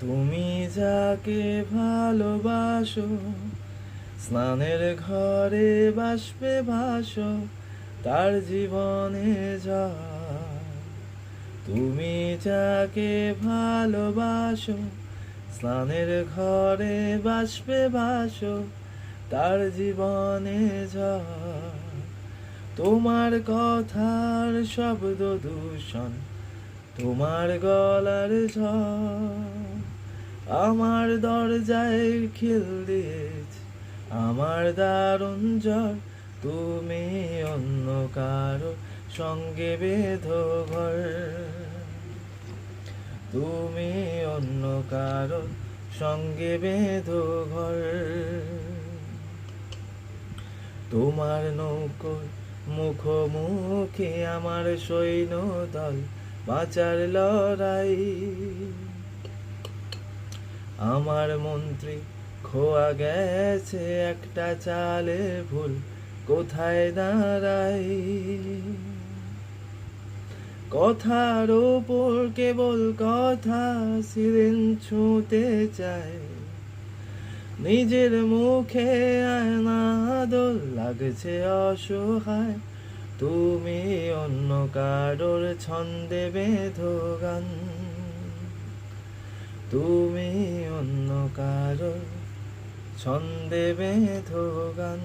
তুমি যাকে ভালোবাসো, স্নানের ঘরে বাসবে ভাসো, তার জীবনে যা তুমি যাকে ভালোবাসো, স্নানের ঘরে বাসবে ভাসো, তার জীবনে যা তোমার কথার শব্দ দূষণ তোমার গলার আমার দরজায় খিল দিয়েছে, আমার দারুণ জ্বর। তুমি অন্য কারও সঙ্গে বেঁধো ঘর। তুমি অন্য কারও সঙ্গে বেঁধো ঘর। তোমার নৌকোর মুখোমুখি আমার সৈন্য দল বাঁচার লড়াই। আমার মন্ত্রী, খোয়া গেছে একটা চালে ভুল, কোথায় দাঁড়াই? কথার ওপর কেবল কথা সিরিন ছুঁতে চায়। নিজের মুখে আয়না দোল লাগছে অসহায় তুমি অন্য কারোর ছন্দে বেঁধো গান তুমি অন্য কারোর ছন্দে বেঁধো গান